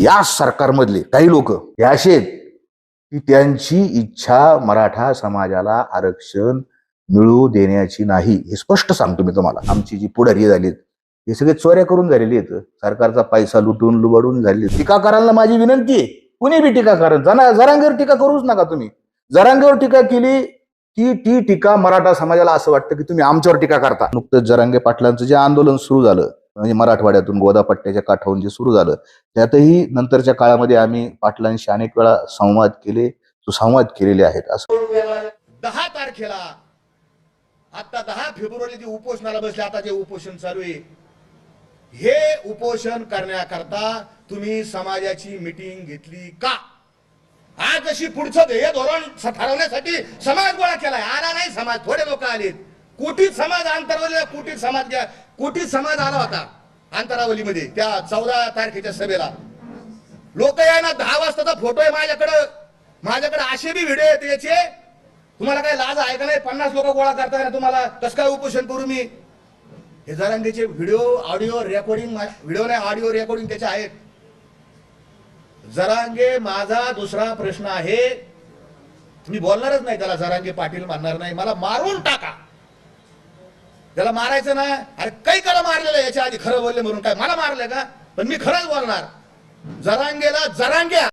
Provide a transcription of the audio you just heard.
या सरकारमधले काही लोक हे असे आहेत की त्यांची इच्छा मराठा समाजाला आरक्षण मिळू देण्याची नाही. हे स्पष्ट सांगतो मी तुम्हाला. आमची जी पुढारी झालीत हे सगळे चोऱ्या करून झालेली आहेत. सरकारचा पैसा लुटून लुबाडून झालेली टीकाकारांना माझी विनंती आहे कुणी बी टीका करा जना जरांगेवर टीका करूच नका तुम्ही. जरांगेवर टीका केली की ती टीका मराठा समाजाला असं वाटतं की तुम्ही आमच्यावर टीका करता. नुकतंच जरांगे पाटलांचं जे आंदोलन सुरू झालं म्हणजे मराठवाड्यातून गोदापट्ट्याच्या काठावरून जे सुरू झालं त्यातही नंतरच्या काळामध्ये आम्ही पाटलांशी अनेक वेळा संवाद केले सुसंवाद केलेले आहेत. असं दहा तारखेला आता दहा फेब्रुवारी जे उपोषणाला बसले आता जे उपोषण चालू आहे हे उपोषण करण्याकरता तुम्ही समाजाची मिटिंग घेतली का? आज जशी पुढचं ध्येय धोरण ठरवण्यासाठी समाज गोळा केलाय. आला नाही समाज थोडे लोक आलेत. कुटीत समाज अंतरावली कुटीत समाज घ्या कुटीत समाज आला होता. अंतरावलीमध्ये त्या चौदा तारखेच्या सभेला. लोक आहे ना दहा वाजताचा फोटो आहे माझ्याकडं. माझ्याकडे असे बी व्हिडिओ आहेत याचे. तुम्हाला काय लाज आहे का नाही? पन्नास लोक गोळा करताय ना तुम्हाला. कसं काय उपोषण करू मी? हे जरांगेचे व्हिडिओ ऑडिओ रेकॉर्डिंग व्हिडिओ नाही ऑडिओ रेकॉर्डिंग त्याचे आहेत. जरांगे माझा दुसरा प्रश्न आहे. मी बोलणारच नाही त्याला जरांगे पाटील मानणार नाही. मला मारून टाका. त्याला मारायचं ना अरे काही त्याला मारलेलं याच्या आधी खरं बोलले म्हणून काय मला मारलं का? पण मी खरंच बोलणार. जरांगेला जरांगे